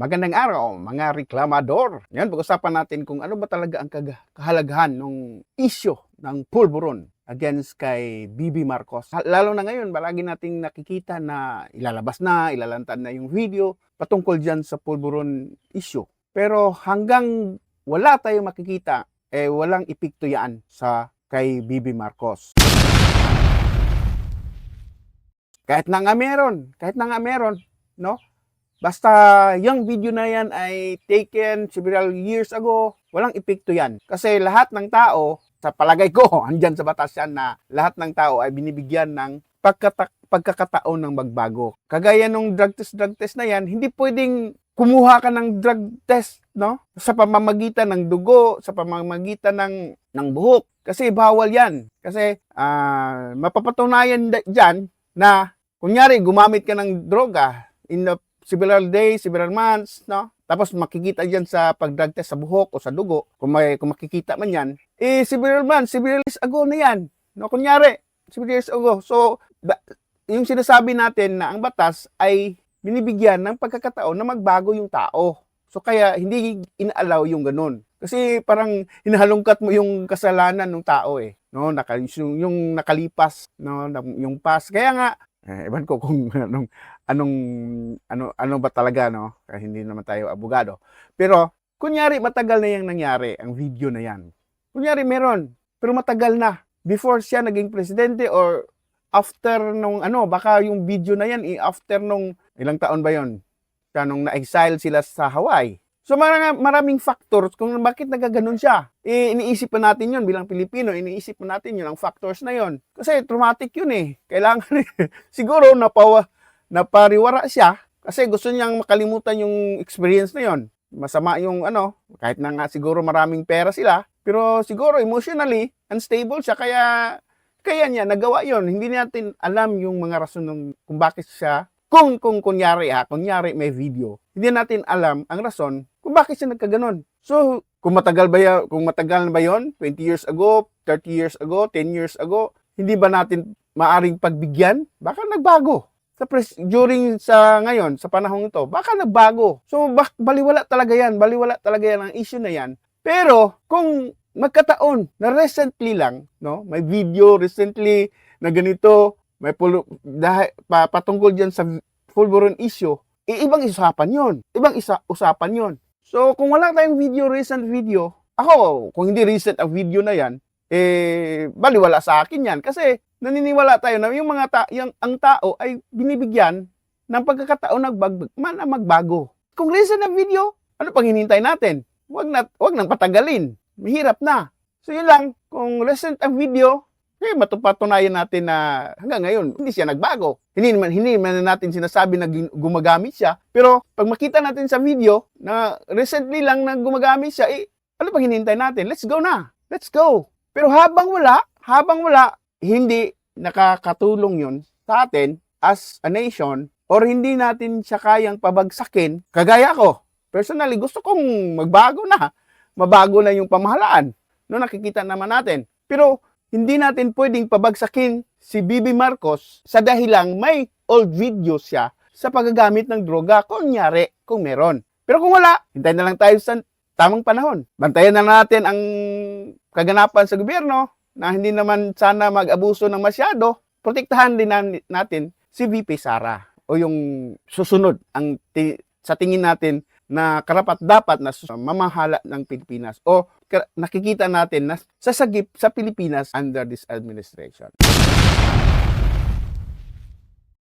Magandang araw, mga reklamador. Ngayon, pag-usapan natin kung ano ba talaga ang kahalagahan ng isyo ng pulburon against kay Bibi Marcos. Lalo na ngayon, palagi nating nakikita na ilalabas na, ilalantad na yung video patungkol dyan sa pulburon issue. Pero hanggang wala tayong makikita, eh walang epekto yan sa kay Bibi Marcos. Kahit na nga meron, kahit na nga meron, no? Basta yung video na yan ay taken several years ago, walang epekto yan. Kasi lahat ng tao, sa palagay ko, andyan sa batas yan na lahat ng tao ay binibigyan ng pagkata- pagkakataon ng magbago. Kagaya nung drug test, drug test na yan, hindi pwedeng kumuha ka ng drug test, no? Sa pamamagitan ng dugo, sa pamamagitan ng, ng buhok. Kasi bawal yan. Kasi ah, mapapatunayan dyan na, kunyari, gumamit ka ng droga in the several days, several months, no? Tapos makikita diyan sa pag-drug test sa buhok o sa dugo, kung may kung makikita man 'yan, eh several months, several years ago na 'yan. No, kunyari, several years ago. So, yung sinasabi natin na ang batas ay binibigyan ng pagkakataon na magbago yung tao. So kaya hindi inaalaw yung ganun. Kasi parang hinahalungkat mo yung kasalanan ng tao eh. No, naka, yung, yung nakalipas, no, yung past. Kaya nga eh, ewan ko kung anong anong ano ano ba talaga no? Kasi hindi naman tayo abogado. Pero kunyari matagal na yung nangyari ang video na yan. Kunyari meron pero matagal na. Before siya naging presidente or after nung ano baka yung video na yan eh, after nung ilang taon ba yon siya nung na-exile sila sa Hawaii So marami, maraming factors kung bakit nagaganon siya. Eh, iniisip pa natin yun bilang Pilipino, iniisip pa natin yun ang factors na yun. Kasi traumatic yun eh. Kailangan siguro napawa, napariwara siya kasi gusto niyang makalimutan yung experience na yun. Masama yung ano, kahit na nga siguro maraming pera sila, pero siguro emotionally unstable siya kaya kaya niya nagawa yon. Hindi natin alam yung mga rason ng kung bakit siya kung kung kunyari ha, kunyari may video, hindi natin alam ang rason kung bakit siya nagkaganon. So, kung matagal ba ya, kung matagal na ba 'yon, 20 years ago, 30 years ago, 10 years ago, hindi ba natin maaring pagbigyan? Baka nagbago. Sa pres- during sa ngayon, sa panahong ito, baka nagbago. So, bak- baliwala talaga 'yan, baliwala talaga 'yan ang issue na 'yan. Pero kung magkataon na recently lang, no, may video recently na ganito, may pulo, dahil pa, patungkol diyan sa Fulburon issue, eh, ibang usapan 'yon. Ibang isa usapan 'yon. So, kung wala tayong video, recent video, ako, kung hindi recent ang video na 'yan, eh baliwala sa akin 'yan kasi naniniwala tayo na yung mga ta- yung ang tao ay binibigyan ng pagkakataon na man na magbago. Kung recent na video, ano pang hinintay natin? Wag na wag nang patagalin. Mahirap na. So yun lang, kung recent ang video, eh matupatunayan natin na hanggang ngayon hindi siya nagbago. Hindi naman hindi naman natin sinasabi na gumagamit siya, pero pag makita natin sa video na recently lang na gumagamit siya, eh ano pang hinintay natin? Let's go na. Let's go. Pero habang wala, habang wala, hindi nakakatulong yun sa atin as a nation or hindi natin siya kayang pabagsakin, kagaya ko. Personally, gusto kong magbago na. Mabago na yung pamahalaan. No, nakikita naman natin. Pero hindi natin pwedeng pabagsakin si Bibi Marcos sa dahilang may old video siya sa paggagamit ng droga, kunyari, kung meron. Pero kung wala, hintayin na lang tayo sa tamang panahon. Bantayan na natin ang kaganapan sa gobyerno na hindi naman sana mag-abuso ng masyado. Protektahan din na- natin si VP Sara o yung susunod ang ti- sa tingin natin na karapat dapat na mamahala ng Pilipinas o nakikita natin na sasagip sa Pilipinas under this administration.